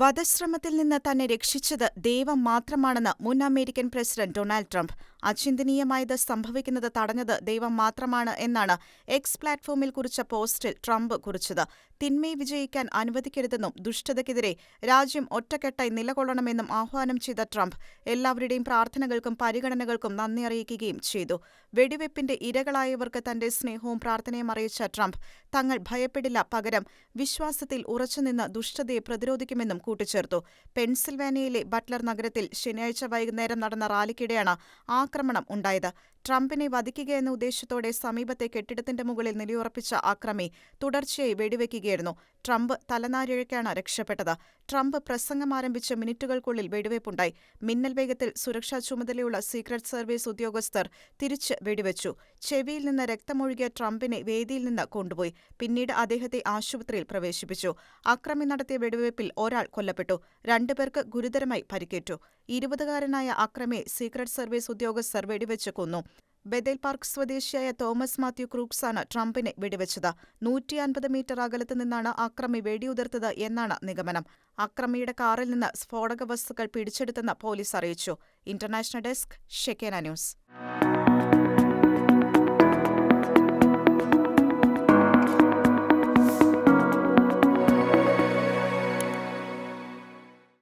വധശ്രമത്തിൽ നിന്ന് തന്നെ രക്ഷിച്ചത് ദൈവം മാത്രമാണെന്ന് മുൻ അമേരിക്കൻ പ്രസിഡന്റ് ഡൊണാൾഡ് ട്രംപ്. അചിന്തനീയമായത് സംഭവിക്കുന്നത് തടഞ്ഞത് ദൈവം മാത്രമാണ് എന്നാണ് എക്സ് പ്ലാറ്റ്ഫോമിൽ കുറിച്ച പോസ്റ്റിൽ ട്രംപ് കുറിച്ചത്. തിന്മയെ വിജയിക്കാൻ അനുവദിക്കരുതെന്നും ദുഷ്ടതയ്ക്കെതിരെ രാജ്യം ഒറ്റക്കെട്ടായി നിലകൊള്ളണമെന്നും ആഹ്വാനം ചെയ്ത ട്രംപ് എല്ലാവരുടെയും പ്രാർത്ഥനകൾക്കും പരിഗണനകൾക്കും നന്ദി അറിയിക്കുകയും ചെയ്തു. വെടിവെപ്പിന്റെ ഇരകളായവർക്ക് തന്റെ സ്നേഹവും പ്രാർത്ഥനയും അറിയിച്ച ട്രംപ് തങ്ങൾ ഭയപ്പെടില്ല പകരം വിശ്വാസത്തിൽ ഉറച്ചുനിന്ന് ദുഷ്ടതയെ പ്രതിരോധിക്കുമെന്നും കൂട്ടിച്ചേർത്തു. പെൻസിൽവാനിയയിലെ ബട്ട്ലർ നഗരത്തിൽ ശനിയാഴ്ച വൈകുന്നേരം നടന്ന റാലിക്കിടെയാണ് ആക്രമണം ഉണ്ടായത്. ട്രംപിനെ വധിക്കുകയെന്ന ഉദ്ദേശത്തോടെ സമീപത്തെ കെട്ടിടത്തിന്റെ മുകളിൽ നിലയുറപ്പിച്ച അക്രമി തുടർച്ചയായി വെടിവെക്കുകയായിരുന്നു. ട്രംപ് തലനാരിഴയ്ക്കാണ് രക്ഷപ്പെട്ടത്. ട്രംപ് പ്രസംഗം ആരംഭിച്ച മിനിറ്റുകൾക്കുള്ളിൽ വെടിവയ്പുണ്ടായി മിന്നൽ വേഗത്തിൽ സുരക്ഷാ ചുമതലയുള്ള സീക്രട്ട് സർവീസ് ഉദ്യോഗസ്ഥർ തിരിച്ച് വെടിവെച്ചു. ചെവിയിൽ നിന്ന് രക്തമൊഴുകിയ ട്രംപിനെ വേദിയിൽ നിന്ന് കൊണ്ടുപോയി. പിന്നീട് അദ്ദേഹത്തെ ആശുപത്രിയിൽ പ്രവേശിപ്പിച്ചു. അക്രമി നടത്തിയ വെടിവയ്പിൽ ഒരാൾ കൊല്ലപ്പെട്ടു. രണ്ടുപേർക്ക് ഗുരുതരമായി പരിക്കേറ്റു. ഇരുപതുകാരനായ അക്രമിയെ സീക്രട്ട് സർവീസ് ഉദ്യോഗസ്ഥർ വെടിവെച്ച് കൊന്നു. ബദേൽ പാർക്ക് സ്വദേശിയായ തോമസ് മാത്യു ക്രൂക്സാണ് ട്രംപിനെ വെടിവെച്ചത്. നൂറ്റി അൻപത് മീറ്റർ അകലത്ത് നിന്നാണ് അക്രമി വെടിയുതിർത്തത് എന്നാണ് നിഗമനം. അക്രമിയുടെ കാറിൽ നിന്ന് സ്ഫോടക വസ്തുക്കൾ പിടിച്ചെടുത്തെന്ന് പോലീസ് അറിയിച്ചു. ഇന്റർനാഷണൽ ഡെസ്ക് ഷെക്കേന ന്യൂസ്.